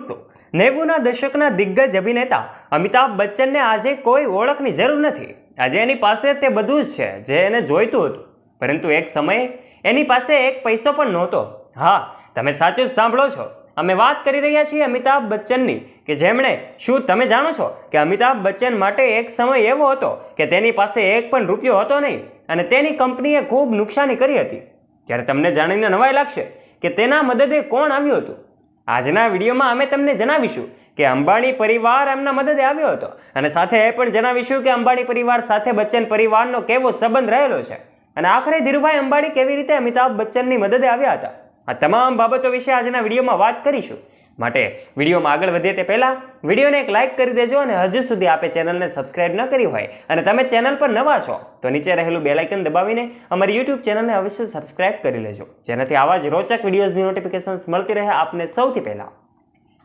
દોસ્તો, નેવુંના દશકના દિગ્ગજ અભિનેતા અમિતાભ બચ્ચનને આજે કોઈ ઓળખની જરૂર નથી. આજે એની પાસે તે બધું જ છે, જે એને જોઈતું હતું. પરંતુ એક સમયે એની પાસે એક પૈસો પણ નહોતો. હા, તમે સાચું જ સાંભળો છો. અમે વાત કરી રહ્યા છીએ અમિતાભ બચ્ચનની, કે જેમણે, શું તમે જાણો છો કે અમિતાભ બચ્ચન માટે એક સમય એવો હતો કે તેની પાસે એક પણ રૂપિયો હતો નહીં, અને તેની કંપનીએ ખૂબ નુકસાની કરી હતી? ત્યારે તમને જાણીને નવાઈ લાગશે કે તેના મદદે કોણ આવ્યું હતું? આજના વિડીયોમાં અમે તમને જણાવીશું કે અંબાણી પરિવાર એમના મદદે આવ્યો હતો. અને સાથે એ પણ જણાવીશું કે અંબાણી પરિવાર સાથે બચ્ચન પરિવારનો કેવો સંબંધ રહેલો છે. અને આખરે ધીરુભાઈ અંબાણી કેવી રીતે અમિતાભ બચ્ચનની મદદે આવ્યા હતા. આ તમામ બાબતો વિશે આજના વિડીયોમાં વાત કરીશું. માટે વિડીયોમાં આગળ વધીએ તે પહેલાં વિડીયોને એક લાઇક કરી દેજો અને હજુ સુધી આપે ચેનલને સબસ્ક્રાઇબ ન કરી હોય અને તમે ચેનલ પર નવા છો, તો નીચે રહેલું બેલાઇકન દબાવીને અમારી યુટ્યુબ ચેનલને અવશ્ય સબસ્ક્રાઇબ કરી લેજો. જેનાથી આવા જ રોચક વિડીયોઝની નોટિફિકેશન્સ મળતી રહે આપને સૌથી પહેલાં.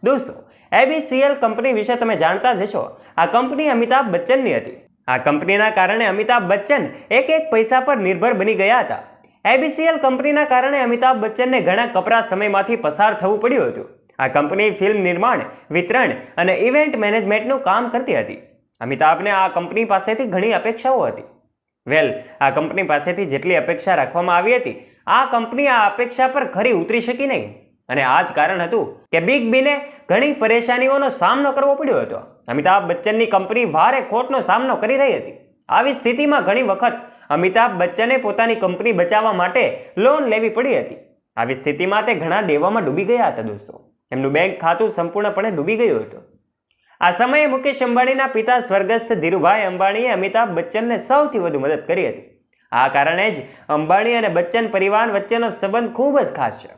દોસ્તો એબીસીએલ કંપની વિશે તમે જાણતા જ છો આ કંપની અમિતાભ બચ્ચનની હતી. આ કંપનીના કારણે અમિતાભ બચ્ચન એક એક પૈસા પર નિર્ભર બની ગયા હતા. એબીસીએલ કંપનીના કારણે અમિતાભ બચ્ચનને ઘણા કપરા સમયમાંથી પસાર થવું પડ્યું હતું. આ કંપની ફિલ્મ નિર્માણ, વિતરણ અને ઇવેન્ટ મેનેજમેન્ટનું કામ કરતી હતી. અમિતાભને આ કંપની પાસેથી ઘણી અપેક્ષાઓ હતી. વેલ, આ કંપની પાસેથી જેટલી અપેક્ષા રાખવામાં આવી હતી, આ કંપની આ અપેક્ષા પર ખરી ઉતરી શકી નહીં. અને આ જ કારણ હતું કે બિગ બીને ઘણી પરેશાનીઓનો સામનો કરવો પડ્યો હતો. અમિતાભ બચ્ચનની કંપની ભારે ખોટનો સામનો કરી રહી હતી. આવી સ્થિતિમાં ઘણી વખત અમિતાભ બચ્ચને પોતાની કંપની બચાવવા માટે લોન લેવી પડી હતી. આવી સ્થિતિમાં તે ઘણા દેવામાં ડૂબી ગયા હતા દોસ્તો. એમનું બેંક ખાતું સંપૂર્ણપણે ડૂબી ગયું હતું. આ સમયે મુકેશ અંબાણીના પિતા સ્વર્ગસ્થ ધીરુભાઈ અંબાણીએ અમિતાભ બચ્ચનને સૌથી વધુ મદદ કરી હતી. આ કારણે જ અંબાણી અને બચ્ચન પરિવાર વચ્ચેનો સંબંધ ખૂબ જ ખાસ છે.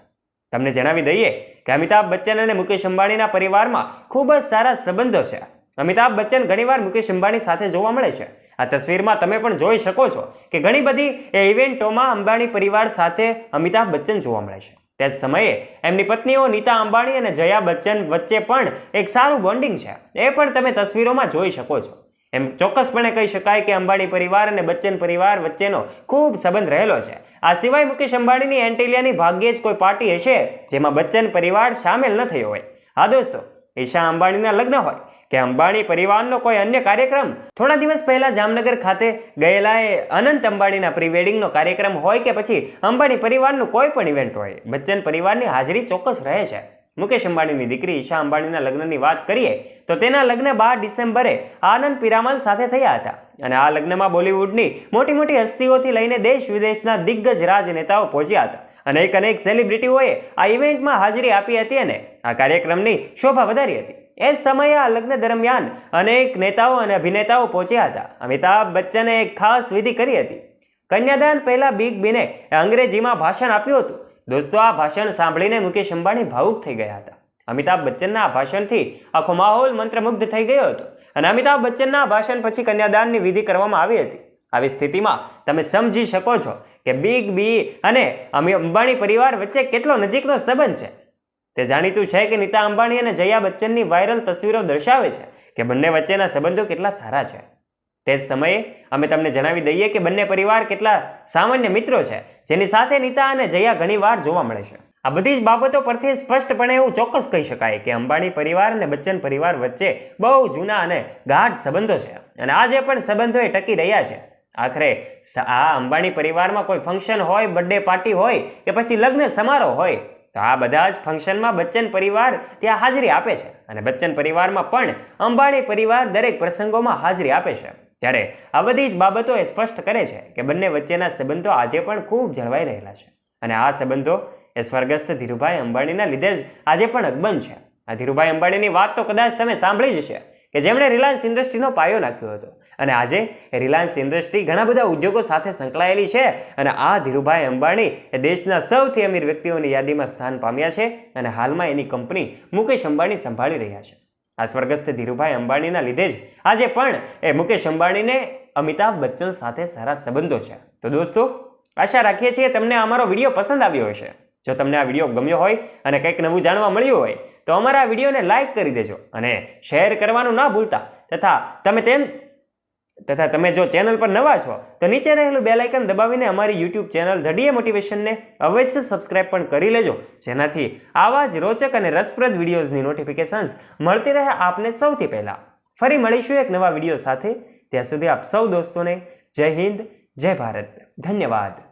તમને જણાવી દઈએ કે અમિતાભ બચ્ચન અને મુકેશ અંબાણીના પરિવારમાં ખૂબ જ સારા સંબંધો છે. અમિતાભ બચ્ચન ઘણીવાર મુકેશ અંબાણી સાથે જોવા મળે છે. આ તસવીરમાં તમે પણ જોઈ શકો છો કે ઘણી બધી એ ઇવેન્ટોમાં અંબાણી પરિવાર સાથે અમિતાભ બચ્ચન જોવા મળે છે. તે જ સમયે એમની પત્નીઓ નીતા અંબાણી અને જયા બચ્ચન વચ્ચે પણ એક સારું બોન્ડિંગ છે. એ પણ તમે તસવીરોમાં જોઈ શકો છો. એમ ચોક્કસપણે કહી શકાય કે અંબાણી પરિવાર અને બચ્ચન પરિવાર વચ્ચેનો ખૂબ સંબંધ રહેલો છે. આ સિવાય મુકેશ અંબાણીની એન્ટિલિયાની ભાગ્યે જ કોઈ પાર્ટી હશે જેમાં બચ્ચન પરિવાર સામેલ ન થયો હોય. હા દોસ્તો, ઈશા અંબાણીના લગ્ન હોય. કે અંબાણી પરિવારનો કોઈ અન્ય કાર્યક્રમ? થોડા દિવસ પહેલા જામનગર ખાતે ગયેલા એ અનંત અંબાણીના પ્રી વેડિંગનો કાર્યક્રમ હોય કે પછી અંબાણી પરિવારનું કોઈ પણ ઇવેન્ટ હોય, બચ્ચન પરિવારની હાજરી ચોક્કસ રહે છે. મુકેશ અંબાણીની દીકરી ઈશા અંબાણીના લગ્નની વાત કરીએ, તો તેના લગ્ન બાર ડિસેમ્બરે આનંદ પિરામલ સાથે થયા હતા. અને આ લગ્નમાં બોલિવૂડની મોટી મોટી હસ્તીઓથી લઈને દેશ વિદેશના દિગ્ગજ રાજનેતાઓ પહોંચ્યા હતા. અનેક અનેક સેલિબ્રિટીઓએ આ ઇવેન્ટમાં હાજરી આપી હતી અને આ કાર્યક્રમની શોભા વધારી હતી. એ સમયે આ લગ્ન દરમિયાન અનેક નેતાઓ અને અભિનેતાઓ પહોંચ્યા હતા. અમિતાભ બચ્ચને એક ખાસ વિધિ કરી હતી. કન્યાદાન પહેલાં બિગ બીને અંગ્રેજીમાં ભાષણ આપ્યું હતું. દોસ્તો, આ ભાષણ સાંભળીને મુકેશ અંબાણી ભાવુક થઈ ગયા હતા. અમિતાભ બચ્ચનના આ ભાષણથી આખો માહોલ મંત્રમુગ્ધ થઈ ગયો હતો અને અમિતાભ બચ્ચનના ભાષણ પછી કન્યાદાનની વિધિ કરવામાં આવી હતી. આવી સ્થિતિમાં તમે સમજી શકો છો કે બિગ બી અને અંબાણી પરિવાર વચ્ચે કેટલો નજીકનો સંબંધ છે. તે જાણીતું છે કે નીતા અંબાણી અને જયા બચ્ચનની વાયરલ તસવીરો દર્શાવે છે કે બંને વચ્ચેના સંબંધો કેટલા સારા છે. તે જ સમયે અમે તમને જણાવી દઈએ કે બંને પરિવાર કેટલા સામાન્ય મિત્રો છે, જેની સાથે નીતા અને જયા ઘણીવાર જોવા મળે છે. આ બધી જ બાબતો પરથી સ્પષ્ટપણે એવું ચોક્કસ કહી શકાય કે અંબાણી પરિવાર અને બચ્ચન પરિવાર વચ્ચે બહુ જૂના અને ગાઢ સંબંધો છે અને આજે પણ સંબંધો એ ટકી રહ્યા છે. આખરે આ અંબાણી પરિવારમાં કોઈ ફંક્શન હોય, બર્થડે પાર્ટી હોય કે પછી લગ્ન સમારોહ હોય તો આ બધા જ ફંક્શનમાં બચ્ચન પરિવાર ત્યાં હાજરી આપે છે. અને બચ્ચન પરિવારમાં પણ અંબાણી પરિવાર દરેક પ્રસંગોમાં હાજરી આપે છે. ત્યારે આ બધી જ બાબતો એ સ્પષ્ટ કરે છે કે બંને વચ્ચેના સંબંધો આજે પણ ખૂબ જળવાઈ રહેલા છે. અને આ સંબંધો એ સ્વર્ગસ્થ ધીરુભાઈ અંબાણીના લીધે જ આજે પણ અકબંધ છે. આ ધીરુભાઈ અંબાણીની વાત તો કદાચ તમે સાંભળી જ હશે. કે જેમણે રિલાયન્સ ઇન્ડસ્ટ્રીનો પાયો નાખ્યો હતો. અને આજે રિલાયન્સ ઇન્ડસ્ટ્રી ઘણા બધા ઉદ્યોગો સાથે સંકળાયેલી છે અને આ ધીરુભાઈ અંબાણી એ દેશના સૌથી અમીર વ્યક્તિઓની યાદીમાં સ્થાન પામ્યા છે અને હાલમાં એની કંપની મુકેશ અંબાણી સંભાળી રહ્યા છે. આ સ્વર્ગસ્થ ધીરુભાઈ અંબાણીના લીધે જ આજે પણ એ મુકેશ અંબાણીને અમિતાભ બચ્ચન સાથે સારા સંબંધો છે. તો દોસ્તો, આશા રાખીએ છીએ તમને અમારો વીડિયો પસંદ આવ્યો હશે. જો તમને આ વીડિયો ગમ્યો હોય અને કંઈક નવું જાણવા મળ્યું હોય, તો અમારા વિડીયોને લાઇક કરી દેજો અને શેર કરવાનું ના ભૂલતા. તથા તમે તેમ, તથા તમે જો ચેનલ પર નવા છો, તો નીચે રહેલું બે લાઇકન દબાવીને અમારી યુટ્યુબ ચેનલ ધડીએ મોટિવેશનને અવશ્ય સબસ્ક્રાઇબ પણ કરી લેજો. જેનાથી આવા જ રોચક અને રસપ્રદ વિડીયોઝની નોટિફિકેશન્સ મળતી રહે આપને સૌથી પહેલાં. ફરી મળીશું એક નવા વીડિયો સાથે. ત્યાં સુધી આપ સૌ દોસ્તોને જય હિન્દ, જય ભારત. ધન્યવાદ.